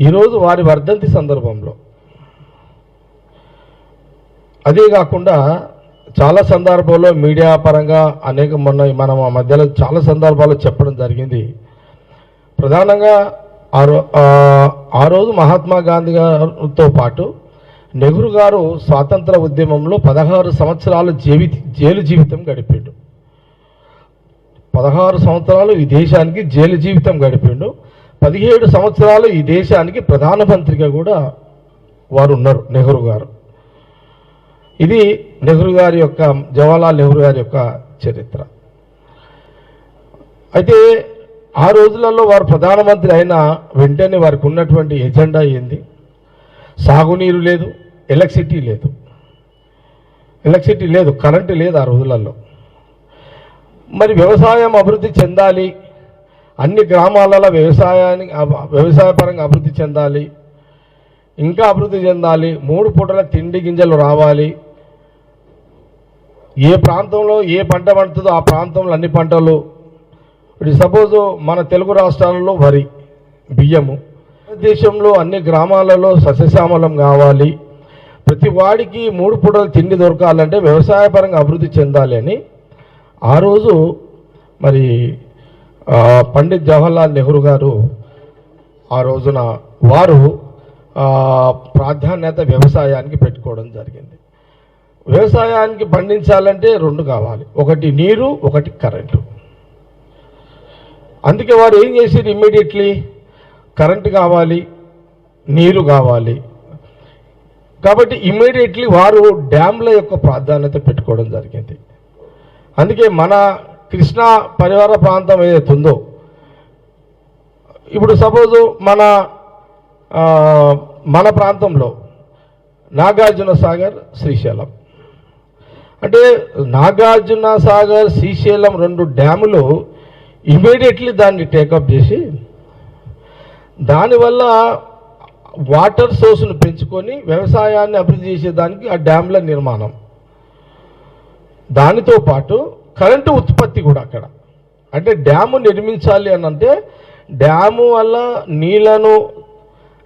ఈరోజు వారి వర్ధంతి సందర్భంలో. అదే కాకుండా చాలా సందర్భాల్లో మీడియా పరంగా అనేక మొన్న మనం ఆ మధ్యలో చాలా సందర్భాల్లో చెప్పడం జరిగింది. ప్రధానంగా ఆ రో ఆ, రోజు మహాత్మా గాంధీ గారితో పాటు నెహ్రూ గారు స్వాతంత్ర ఉద్యమంలో పదహారు సంవత్సరాలు జీవి జైలు జీవితం గడిపాడు. పదహారు సంవత్సరాలు ఈ దేశానికి జైలు జీవితం గడిపాడు. పదిహేడు సంవత్సరాలు ఈ దేశానికి ప్రధానమంత్రిగా కూడా వారు ఉన్నారు నెహ్రూ గారు. ఇది నెహ్రూ గారి యొక్క జవహర్లాల్ నెహ్రూ గారి యొక్క చరిత్ర. అయితే ఆ రోజులలో వారు ప్రధానమంత్రి అయిన వెంటనే వారికి ఉన్నటువంటి ఎజెండా ఏంది? సాగునీరు లేదు ఎలక్ట్రిసిటీ లేదు. ఎలక్ట్రిసిటీ లేదు కరెంటు లేదు ఆ రోజులలో. మరి వ్యవసాయం అభివృద్ధి చెందాలి అన్ని గ్రామాలలో వ్యవసాయానికి వ్యవసాయపరంగా అభివృద్ధి చెందాలి. ఇంకా అభివృద్ధి చెందాలి. మూడు పూటల తిండి గింజలు రావాలి. ఏ ప్రాంతంలో ఏ పంట పండుతుందో ఆ ప్రాంతంలో అన్ని పంటలు. ఇప్పుడు సపోజ్ మన తెలుగు రాష్ట్రాలలో వరి బియ్యము. దేశంలో అన్ని గ్రామాలలో సస్యశ్యామలం కావాలి. ప్రతి వాడికి మూడు పూటలు తిండి దొరకాలంటే వ్యవసాయపరంగా అభివృద్ధి చెందాలి అని ఆ రోజు మరి పండిత్ జవహర్లాల్ నెహ్రూ గారు ఆ రోజున వారు ప్రాధాన్యత వ్యవసాయానికి పెట్టుకోవడం జరిగింది. వ్యవసాయానికి పండించాలంటే రెండు కావాలి. ఒకటి నీరు ఒకటి కరెంటు. అందుకే వారు ఏం చేసేది ఇమ్మీడియట్లీ? కరెంటు కావాలి నీరు కావాలి. కాబట్టి ఇమ్మీడియట్లీ వారు డ్యామ్ల యొక్క ప్రాధాన్యత పెట్టుకోవడం జరిగింది. అందుకే మన కృష్ణా పరివార ప్రాంతం ఏదైతే ఉందో ఇప్పుడు సపోజు మన మన ప్రాంతంలో నాగార్జున సాగర్ శ్రీశైలం. అంటే నాగార్జున సాగర్ శ్రీశైలం రెండు డ్యాములు ఇమీడియట్లీ దాన్ని టేకప్ చేసి దానివల్ల వాటర్ సోర్స్ను పెంచుకొని వ్యవసాయాన్ని అభివృద్ధి చేసేదానికి ఆ డ్యామ్ల నిర్మాణం. దానితో పాటు కరెంటు ఉత్పత్తి కూడా అక్కడ. అంటే డ్యాము నిర్మించాలి అని అంటే డ్యాము వల్ల నీళ్ళను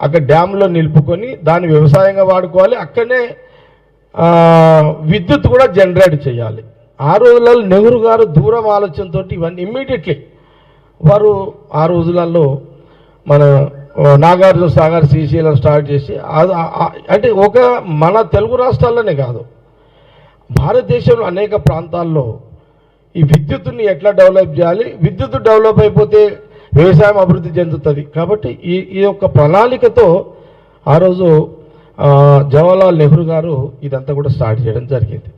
అక్కడ డ్యాములో నిలుపుకొని దాన్ని వ్యవసాయంగా వాడుకోవాలి. అక్కడనే విద్యుత్ కూడా జనరేట్ చేయాలి. ఆ రోజులలో నెహ్రూ గారు దూరం ఆలోచనతో ఇవన్నీ ఇమ్మీడియట్లీ వారు ఆ రోజులలో మన నాగార్జున సాగర్ శ్రీశైలం స్టార్ట్ చేసి అది అంటే ఒక మన తెలుగు రాష్ట్రాల్లోనే కాదు భారతదేశంలో అనేక ప్రాంతాల్లో ఈ విద్యుత్తుని ఎట్లా డెవలప్ చేయాలి? విద్యుత్ డెవలప్ అయిపోతే వ్యవసాయం అభివృద్ధి చెందుతుంది. కాబట్టి ఈ ఈ యొక్క ప్రణాళికతో ఆ రోజు జవహర్లాల్ నెహ్రూ గారు ఇదంతా కూడా స్టార్ట్ చేయడం జరిగింది.